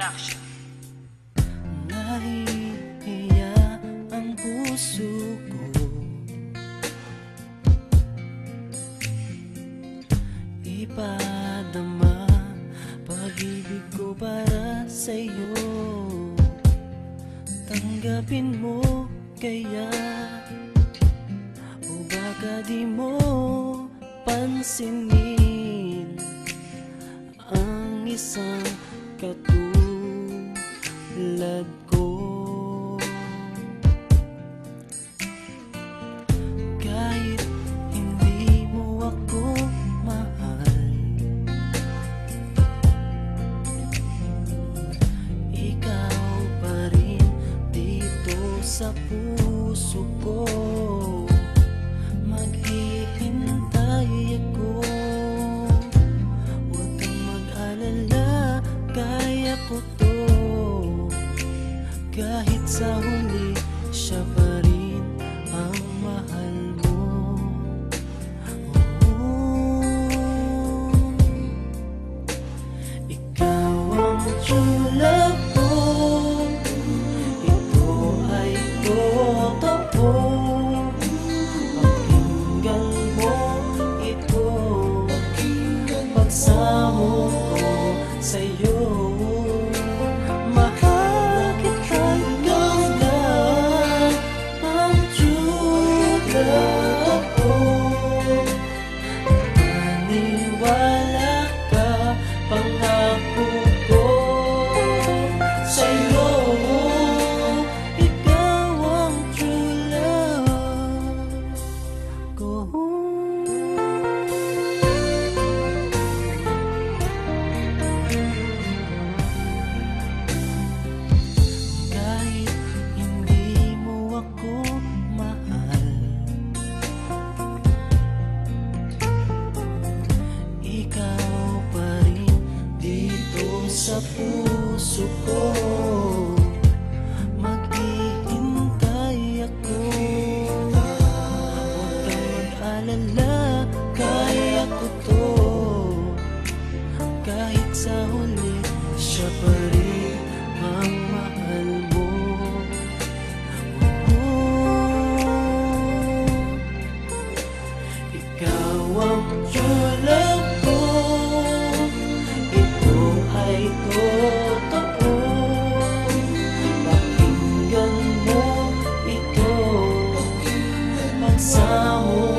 Production. Nahihiya ang puso ko. Ipadama pag-ibig ko para sa'yo. Tanggapin mo kaya O baka di mo pansinin Ang isang katulad ko. Kahit hindi mo ako mahal Ikaw pa rin dito sa puso ko. Maghihintay Kahit sa huli, siya pa rin ang sa puso ko Pakinggan mo ito. Pagsamo